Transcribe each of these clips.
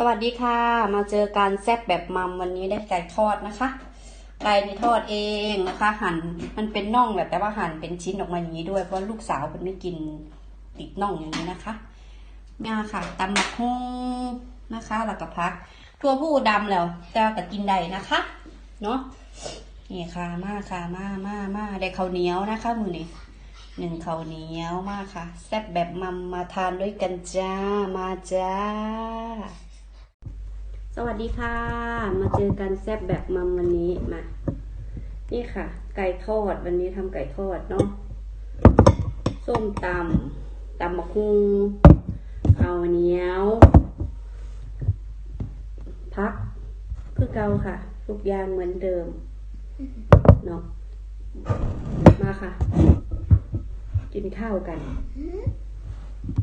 สวัสดีค่ะ มาเจอการแซ่บแบบมัมวันนี้ได้ไก่ทอดนะคะไก่นี่ทอดเองนะคะ หั่นมันเป็นน่องแบบแต่ว่าหั่นเป็นชิ้นออกมาอย่างนี้ด้วยเพราะลูกสาวมันไม่กินติดน่องอย่างนี้นะคะงาค่ะตำหมักฮุ้งนะคะแล้วก็พักตัวผู้ดำแล้วแต่ก็กินได้นะคะเนาะนี่ค่ะมาค่ะมามามาได้ข้าวเหนียวนะคะมือนี้หนึ่งข้าวเหนียวมากค่ะ แซ่บแบบมัมมาทานด้วยกันจ้ามาจ้า สวัสดีค่ะ มาเจอกันแซ่บแบบมัมวันนี้มา นี่ค่ะ ไก่ทอดวันนี้ทำไก่ทอดเนาะส้มตำตำมะคุงเอาเหนียวพักคือเก่าค่ะทุกอย่างเหมือนเดิมเนาะมาค่ะ กินข้าวกัน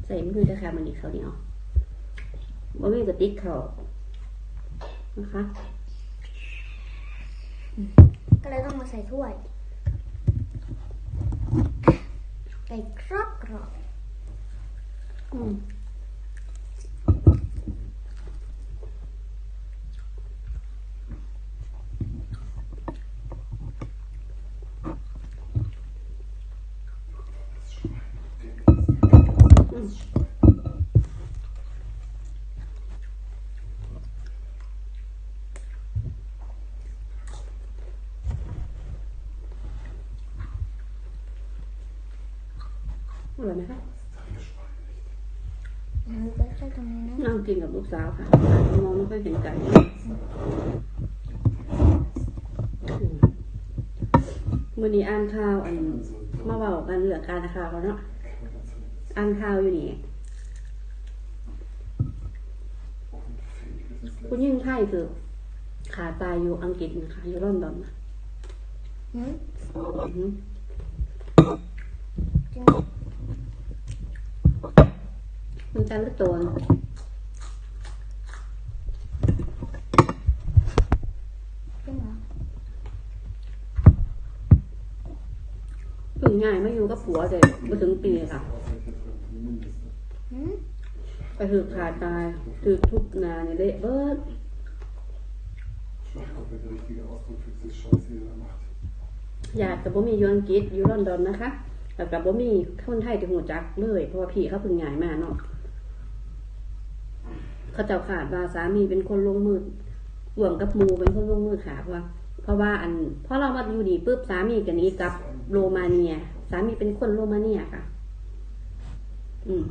ใส่มือด้วยค่ะมันนี้เขาเหนียวบ่มีกระติกเขา นะคะ ก็เลยต้องมาใส่ถ้วยไก่กรอบกรอบอืม อร่อยไหมคะอันนี้ก็ใส่ตรงนี้นะนั่งกินกับลูกสาวค่ะมองไม่ค่อยเห็นไก่อืมมื่อนี้อ่านข่าวอันมาเบากันเหลืองการข่าวแล้วเนาะอ่านข่าวอยู่นี่คุณยิ่งไทยคือขาตายอยู่อังกฤษนะคะอยู่ลอนดอนนะ หืมอือหือจริงมันจันลูกโตนจริงเหรอเพิ่งง่ายไม่อยู่กับผัวแต่มาถึงปีค่ะหืมไปถือขาตายถือทุกงานเนี่ยเละเบิด Ich weiß nicht, ob der richtige Ausdruck für diese Scheiße, die er da macht. ญาติกับบ่มีอยู่อังกฤษอยู่ลอนดอนนะคะ แล้วกับบ่มีคนไทยที่หูจักเลย เพราะว่าพี่เขาเพิ่งย้ายมาเนาะ เขาเจ้าขาดว่าสามีเป็นคนลงมือห่วงกับมูเป็นคนลงมือขาเพราะว่า เพราะว่าอันพอเรามาอยู่นี่ปุ๊บสามีกันนี้กับโรมาเนีย สามีเป็นคนโรมาเนียค่ะ อืม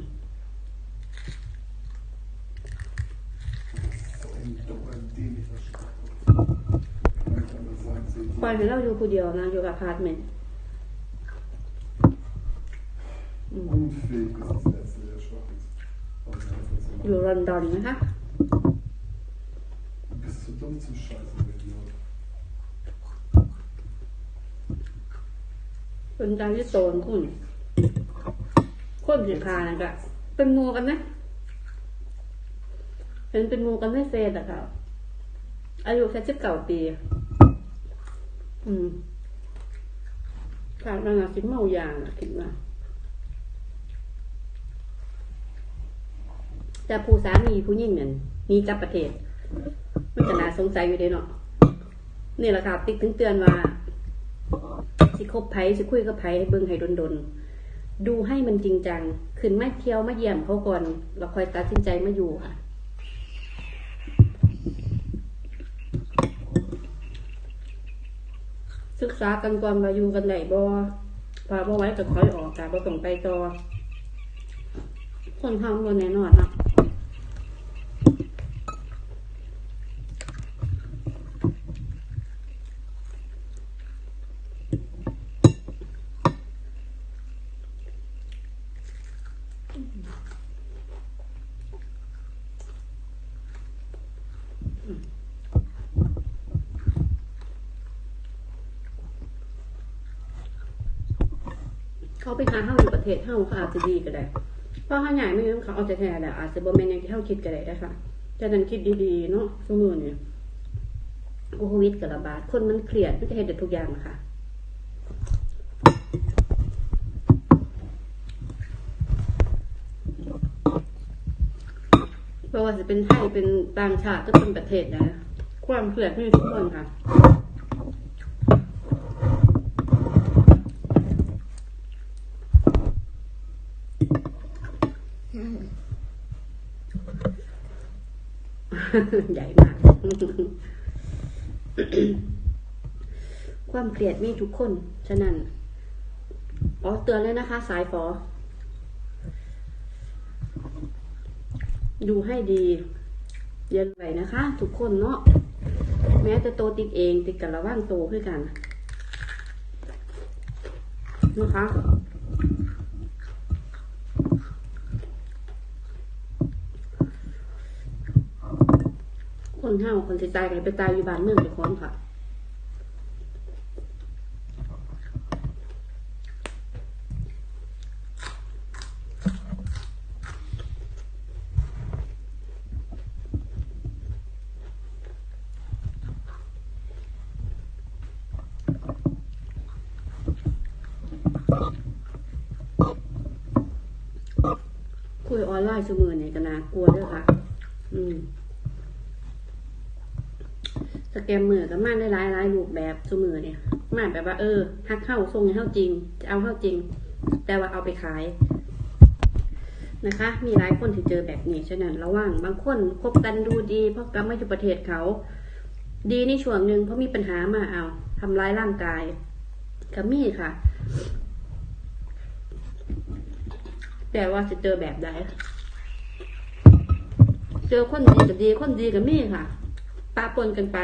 ปล่อยให้เราอยู่ผู้เดียวนะอยู่กับพาร์ตเมนต์ อยู่ลอนดอนนะคะ bist zu dumm zum Scheißen, Idiot? เป็นการที่โตนคุณคนสิคานะกะเป็นงูกันนะเห็นเป็นงูกันไม่เฟสอะค่ะอายุแค่สิบเก้าปี อืมขาดมันอะคิดเมายางอะคิดว่า แต่ผู้สามีผู้ยิ่งเนี่ยนีกลับประเทศมันจะน่าสงสัยอยู่เด้เนาะนี่แหละค่ะติ๊กถึงเตือนว่า สิคบไผสิคุยกับไผให้เบิ่งให้ดนๆดูให้มันจริงจังขึ้นมาเที่ยวมาเยี่ยมเขาก่อนเราคอยตัดสินใจมาอยู่ค่ะศึกษากันก่อนว่าอยู่กันได้บ่พาบ่ไว้ก็ถอยออกค่ะบ่ต้องไปต่อคนทำบ่แน่นอนนะ เขาไปหาเฮาอยู่ประเทศเฮาเขาอาจจะดีก็ได้เพราะเขาใหญ่ไม่งั้นเขาเอาแต่แท้แหละอาจจะบ่แม่นอย่างที่เฮาคิดก็ได้นะคะฉะนั้นคิดดีๆเนาะซุมื้อนี้โควิดกระบาดคนมันเครียดมันจะเฮ็ดได้ทุกอย่างนะคะราะว่าจะเป็นไทยเป็นต่างชาติก็เป็นประเทศนะ ความเกลียดมีทุกคนค่ะ ใหญ่มาก ความเกลียดมีทุกคน ฉะนั้นอ๋อเตือนเลยนะคะ สายฟอ ดูให้ดี เย็นไปนะคะ ทุกคนเนาะ แม้แต่โตติดเอง ติดกันระว่างโตขึ้นกัน นะคะ คนห้าวคนสิตายกันไปตายอยู่บ้านเมืองไปคอนค่ะคุยออนไลน์ชั่วมือเนี่ยก็น่ากลัวด้วยค่ะ อืม สแกมเมือก็มาได้หลายหลายรูปแบบชั่วมือเนี่ย มาแบบว่าเออฮักเข้าทรงเข้าจริง จะเอาเข้าจริง แต่ว่าเอาไปขายนะคะ มีหลายคนที่เจอแบบนี้ฉะนั้นระวังบางคนคบกันดูดี เพราะกลับมาอยู่ประเทศเขา ดีในช่วงหนึ่งเพราะมีปัญหามาเอาทำร้ายร่างกายก็มีค่ะ แต่ว่าจะเจอแบบใดเจอคนดีกับดีคนดีกับมีค่ะ ปะปนกันไป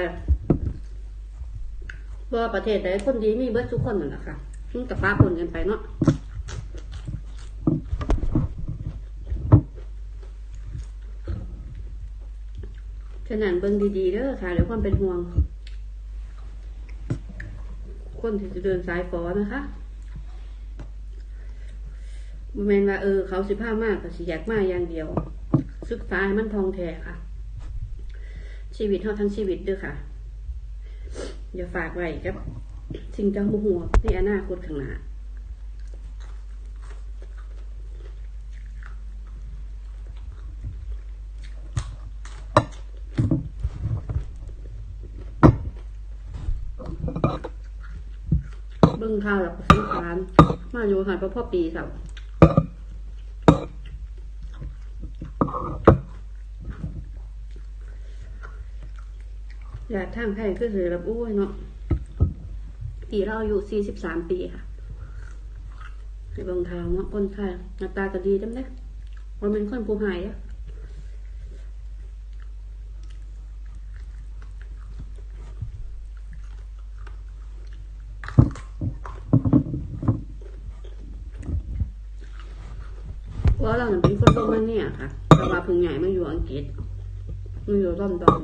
ว่าประเทศใดคนดีมีเบิดทุกคนนั่นแหละค่ะมันกับปะปนกันไปเนาะฉะนั้นเบิ่งดีๆเด้อค่ะเดี๋ยวความเป็นห่วง คนที่จะเดินสายฟอนะคะบ่แมนว่าเออเขาสิผ้ามากกับสิอยากมากอย่างเดียว ศึกษาให้มันทองแท้ค่ะ ชีวิตเท่าทั้งชีวิตเด้อค่ะ อย่าฝากไว้กับ สิ่งจังบุหัวในอนาคตข้างหน้าเบิ่งข่าวแล้วก็สงสารมาอยู่หันพ่อพ่อปีสับ อยากทางไทยคือสิรับอุ้ยเนาะปีเราอายุสี่สิบสามปีค่ะให้เบิ่งข่าวเนาะคนไทยหน้าตาก็ดีจังเลยว่าเป็นคนผู้หายอะว่าเราเนี่ยเป็นคนโรมาเนียค่ะแต่ว่าเพิ่งใหญ่มาอยู่อังกฤษมาอยู่ลอนดอน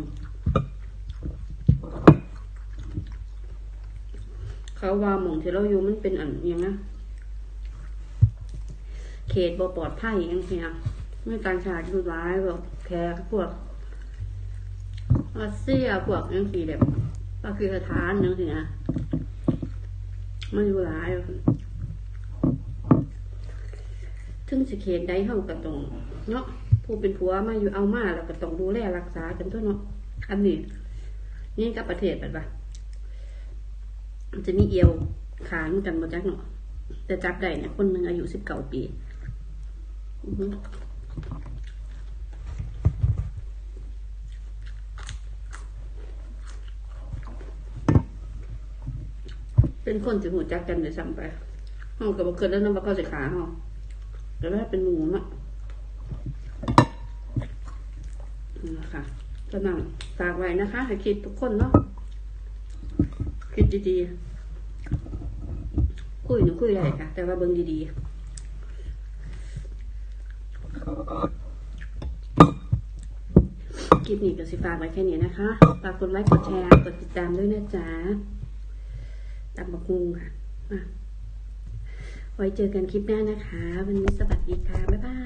เขาว่าหมองที่เราอยู่มันเป็นอันอยังนะเขตบ่ปลอดภัยอยังเงี้ยไม่ต่างชาติดูร้ายแบบแขกพวกรัสเซียพวกอยังสีแบบปากีสถานอยังสินะมันอยู่ร้ายถึงสิเขตใดเฮาก็ต้องเนาะผู้เป็นผัวมาอยู่เอามาแล้วก็ต้องดูแลรักษากันทั่วเนาะอันนี้นี่กับประเทศแบบว่า มันจะมีเอวขาเหมือนกันมาจักเนาะแต่จับได้เนี่ยคนหนึ่งอายุสิบเก้าปีเป็นคนสิหูจักกันเลยซ้ำไปห้องกับเกิดแล้วน้ำว่าเขาสิขาห้องแต่ว่าเป็นหมูเนาะนี่แหละค่ะก็นั่งฝากไว้นะคะ ให้คิดทุกคนเนาะ คิดดีๆ คุยหนูคุยได้ค่ะ แต่ว่าเบิ่งดีๆคลิปนี้ก็สิฝากไว้แค่นี้นะคะ ฝากกดไลค์กดแชร์กดติดตามด้วยนะจ๊ะตามบักฮุงค่ะมาไว้เจอกันคลิปหน้านะคะ วันนี้สวัสดีค่ะ บ๊ายบาย